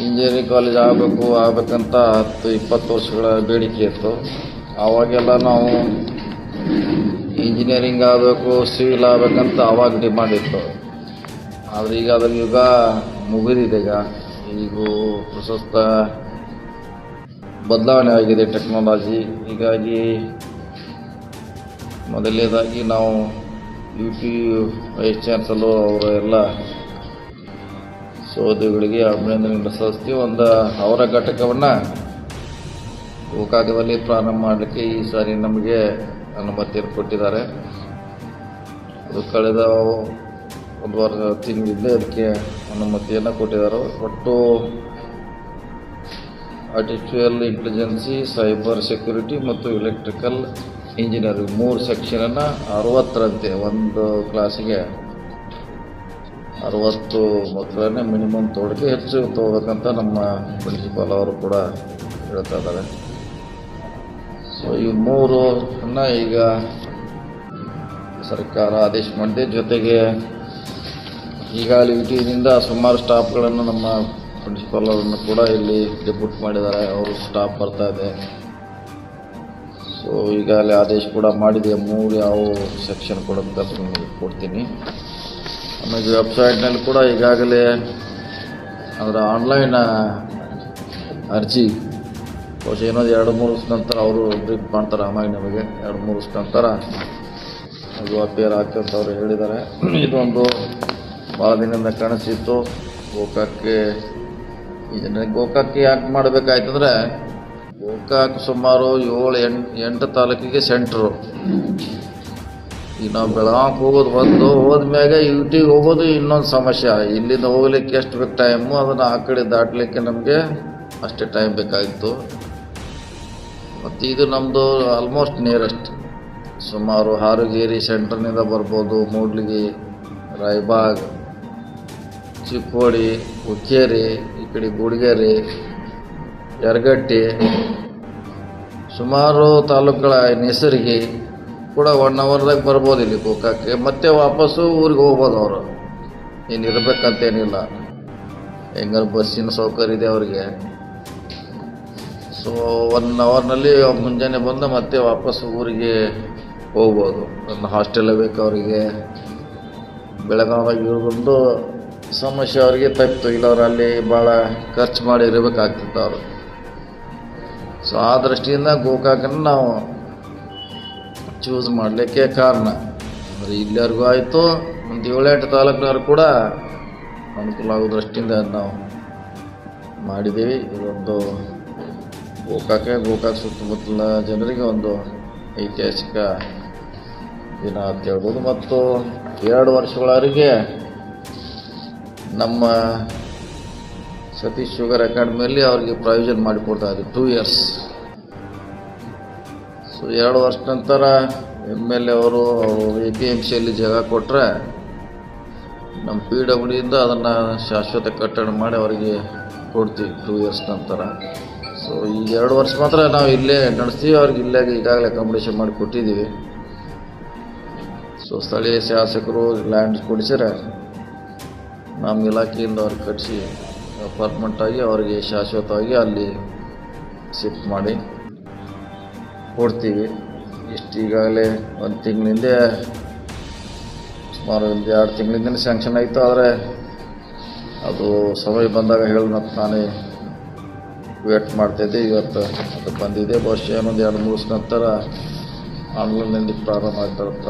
Engineering college ಆಗಬೇಕು, ಆಗಬೇಕಂತ ಹತ್ತು, ಇಪ್ಪತ್ತು ವರ್ಷಗಳ ಬೇಡಿಕೆ ಇತ್ತು. ಆವಾಗೆಲ್ಲ ನಾವು ಇಂಜಿನಿಯರಿಂಗ್ ಆಗಬೇಕು, ಸಿವಿಲ್ ಆಗಬೇಕಂತ ಆವಾಗ ಡಿಮಾಂಡ್ ಇತ್ತು. ಆದರೆ ಈಗ ಅದರ ಯುಗ ಮುಗಿದಿದೆ ಈಗ. ಈಗ ಪ್ರಶಸ್ತ ಬದಲಾವಣೆ ಆಗಿದೆ ಟೆಕ್ನಾಲಜಿ ಹೀಗಾಗಿ ಮೊದಲನೇದಾಗಿ ನಾವು ಯು ಪಿ ವೈಸ್ ಚಾನ್ಸಲರು ಅವರು ಎಲ್ಲ ಸೋದರಿಗಳಿಗೆ ಅಭಿನಂದನೆ ಸಲ್ಲಿಸ್ತೀವಿ ಒಂದು ಅವರ ಘಟಕವನ್ನು ಗೋಕಾಕದಲ್ಲಿ ಪ್ರಾರಂಭ ಮಾಡಲಿಕ್ಕೆ ಈ ಸಾರಿ ನಮಗೆ ಅನುಮತಿಯನ್ನು ಕೊಟ್ಟಿದ್ದಾರೆ. ಅದು ಕಳೆದ ಒಂದು ವಾರ ತಿಂಗಳಿಂದ ಅದಕ್ಕೆ ಅನುಮತಿಯನ್ನು ಕೊಟ್ಟಿದ್ದಾರೆ. ಒಟ್ಟು ಆರ್ಟಿಫಿಷಿಯಲ್ ಇಂಟೆಲಿಜೆನ್ಸಿ ಸೈಬರ್ ಸೆಕ್ಯೂರಿಟಿ ಮತ್ತು ಎಲೆಕ್ಟ್ರಿಕಲ್ ಇಂಜಿನಿಯರಿಂಗ್ ಮೂರು ಸೆಕ್ಷನನ್ನು ಅರವತ್ತರಂತೆ ಒಂದು ಕ್ಲಾಸಿಗೆ ಅರವತ್ತು ಮಕ್ಕಳನ್ನೇ ಮಿನಿಮಮ್ ತೊಗೊಳಕ್ಕೆ ಹೆಚ್ಚು ತೊಗೋಬೇಕಂತ ನಮ್ಮ ಪ್ರಿನ್ಸಿಪಾಲ್ ಅವರು ಕೂಡ ಹೇಳ್ತಾ ಇದ್ದಾರೆ. ಸೊ ಈ ಮೂರು ಈಗ ಸರ್ಕಾರ ಆದೇಶ ಮಾಡಿದೆ. ಜೊತೆಗೆ ಈಗಾಗಲೇ ಇಟಿಯಿಂದ ಸುಮಾರು ಸ್ಟಾಫ್ಗಳನ್ನು ನಮ್ಮ ಪ್ರಿನ್ಸಿಪಾಲ್ ಅವರನ್ನು ಕೂಡ ಇಲ್ಲಿ ಡೆಪ್ಯೂಟ್ ಮಾಡಿದ್ದಾರೆ. ಅವರು ಸ್ಟಾಫ್ ಬರ್ತಾ ಇದೆ. ಸೊ ಈಗಾಗಲೇ ಆದೇಶ ಕೂಡ ಮಾಡಿದೆ. ಮೂರು ಯಾವ ಸೆಕ್ಷನ್ ಕೊಡುತ್ತೆ ನಿಮಗೆ ಕೊಡ್ತೀನಿ. ಆಮೇಲೆ ವೆಬ್ಸೈಟ್ನಲ್ಲಿ ಕೂಡ ಈಗಾಗಲೇ ಅದರ ಆನ್ಲೈನ್ ಅರ್ಜಿ ಬಹುಶಃ ಏನೋ ಎರಡು ಮೂರು ದಿವಸ ನಂತರ ಅವರು ಬ್ರೀಫ್ ಮಾಡ್ತಾರೆ ಆಮೇಲೆ ನಮಗೆ ಎರಡು ಮೂರು ದಿವಸ ನಂತರ ಅದು ಅಪೇರ್ ಅಂತ ಅವರು ಹೇಳಿದ್ದಾರೆ. ಇದೊಂದು ಭಾಳ ದಿನದಿಂದ ಕಾಣಿಸಿತ್ತು. ಗೋಕಾಕ್ಕೆ ಈ ಗೋಕಾಕ್ಕೆ ಯಾಕೆ ಮಾಡಬೇಕಾಯ್ತಂದ್ರೆ ಗೋಕಾಕ್ ಸುಮಾರು ಏಳು, ಎಂಟು ಎಂಟು ತಾಲೂಕಿಗೆ ಸೆಂಟ್ರು ಈಗ ನಾವು ಬೆಳಗಾವಿಗೆ ಹೋಗೋದು ಒಂದು, ಹೋದ್ಮ್ಯಾಗ ಯುಟಿಗೆ ಹೋಗೋದು ಇನ್ನೊಂದು ಸಮಸ್ಯೆ. ಇಲ್ಲಿಂದ ಹೋಗ್ಲಿಕ್ಕೆ ಎಷ್ಟು ಬೇಕು ಟೈಮು ಅದನ್ನು ಆ ಕಡೆ ದಾಟಲಿಕ್ಕೆ ನಮಗೆ ಅಷ್ಟೇ ಟೈಮ್ ಬೇಕಾಗಿತ್ತು ಮತ್ತು ಇದು ನಮ್ಮದು ಆಲ್ಮೋಸ್ಟ್ ನಿಯರೆಸ್ಟ್ ಸುಮಾರು ಹಾರುಗೇರಿ ಸೆಂಟ್ರ್ನಿಂದ ಬರ್ಬೋದು, ಮೂಡ್ಲಿಗಿ, ರಾಯ್ಬಾಗ್, ಚಿಕ್ಕೋಡಿ, ಹುಕ್ಕೇರಿ, ಈ ಕಡೆ ಗುಡಿಗೇರಿ, ಯರಗಟ್ಟಿ, ಸುಮಾರು ತಾಲೂಕುಗಳ ಹೆಸರಿಗೆ ಕೂಡ ಒನ್ ಅವರ್ದಾಗ ಬರ್ಬೋದು ಇಲ್ಲಿ ಗೋಕಾಕ್ಕೆ ಮತ್ತೆ ವಾಪಸ್ಸು ಊರಿಗೆ ಹೋಗ್ಬೋದು ಅವರು. ಏನು ಇರಬೇಕಂತೇನಿಲ್ಲ. ಹೆಂಗಾರು ಬಸ್ಸಿನ ಸೌಕರ್ಯ ಇದೆ ಅವ್ರಿಗೆ. ಸೊ ಒನ್ ಅವರ್ನಲ್ಲಿ ಮುಂಜಾನೆ ಬಂದು ಮತ್ತೆ ವಾಪಸ್ ಊರಿಗೆ ಹೋಗ್ಬೋದು. ನನ್ನ ಹಾಸ್ಟೆಲ್ ಬೇಕು ಅವರಿಗೆ. ಬೆಳಗಾವಿ ಇರೋದೊಂದು ಸಮಸ್ಯೆ ಅವರಿಗೆ ತಪ್ಪಿತು. ಇಲ್ಲವ್ರು ಅಲ್ಲಿ ಭಾಳ ಖರ್ಚು ಮಾಡಿ ಇರಬೇಕಾಗ್ತಿತ್ತು ಅವರು. ಸೊ ಆ ದೃಷ್ಟಿಯಿಂದ ಗೋಕಾಕನ್ನು ನಾವು ಚೂಸ್ ಮಾಡಲಿಕ್ಕೆ ಕಾರಣ. ಅಂದರೆ ಇಲ್ಲಿವರೆಗೂ ಆಯಿತು, ಒಂದು ಏಳೆಂಟು ತಾಲೂಕಿನವ್ರು ಕೂಡ ಅನುಕೂಲ ಆಗೋ ದೃಷ್ಟಿಯಿಂದ ನಾವು ಮಾಡಿದ್ದೀವಿ. ಇದೊಂದು ಗೋಕಾಕೆ, ಗೋಕಾಕ್ ಸುತ್ತಮುತ್ತಲ ಜನರಿಗೆ ಒಂದು ಐತಿಹಾಸಿಕ ದಿನ ಅಂತ ಹೇಳ್ಬೋದು. ಮತ್ತು ಎರಡು ವರ್ಷಗಳವರೆಗೆ ನಮ್ಮ ಸತೀಶ್ ಶುಗರ್ ಅಕಾಡೆಮಿಯಲ್ಲಿ ಅವರಿಗೆ ಪ್ರಾಯೋಜನ ಮಾಡಿಕೊಡ್ತಾ ಇದ್ದೀವಿ ಟೂ ಇಯರ್ಸ್ ಸೊ ಎರಡು ವರ್ಷ ನಂತರ ಎಂ ಎಲ್ ಎ ಅವರು ಎ ಪಿ ಎಂ ಸಿಯಲ್ಲಿ ಜಾಗ ಕೊಟ್ಟರೆ ನಮ್ಮ ಪಿ ಡಿಯಿಂದ ಅದನ್ನು ಶಾಶ್ವತ ಕಟ್ಟಡ ಮಾಡಿ ಅವರಿಗೆ ಕೊಡ್ತೀವಿ ಟೂ ಇಯರ್ಸ್ ನಂತರ. ಸೊ ಈಗ ಎರಡು ವರ್ಷ ಮಾತ್ರ ನಾವು ಇಲ್ಲೇ ನಡೆಸ್ತೀವಿ ಅವ್ರಿಗೆ ಇಲ್ಲೇ ಈಗಾಗಲೇ ಅಕಾಮಿಡೇಷನ್ ಮಾಡಿ ಕೊಟ್ಟಿದ್ದೀವಿ. ಸೊ ಸ್ಥಳೀಯ ಶಾಸಕರು ಲ್ಯಾಂಡ್ ಕೊಡಿಸಿದ್ರೆ ನಮ್ಮ ಇಲಾಖೆಯಿಂದ ಅವ್ರಿಗೆ ಕಟ್ಟಿಸಿ ಅಪಾರ್ಟ್ಮೆಂಟಾಗಿ ಅವರಿಗೆ ಶಾಶ್ವತವಾಗಿ ಅಲ್ಲಿ ಶಿಫ್ಟ್ ಮಾಡಿ. ಕೊಡ್ತೀವಿ. ಇಷ್ಟು ಈಗಾಗಲೇ ಒಂದು ತಿಂಗಳಿಂದ ಸುಮಾರು ಒಂದು ಎರಡು ತಿಂಗಳಿಂದ ಸ್ಯಾಂಕ್ಷನ್ ಆಯಿತು, ಆದರೆ ಅದು ಸಮಯ ಬಂದಾಗ ಹೇಳಿ ಮತ್ತು ನಾನೇ ವೇಟ್ ಮಾಡ್ತಾಯಿದ್ದೆ ಇವತ್ತು ಅದು ಬಂದಿದೆ. ಬಹುಶಃ ಇನ್ನೊಂದು ಎರಡು ಮೂರು ನಂತರ ಆನ್ಲೈನ್ನಲ್ಲಿ ಪ್ರಾರಂಭ ಆಗ್ತಾರಂತ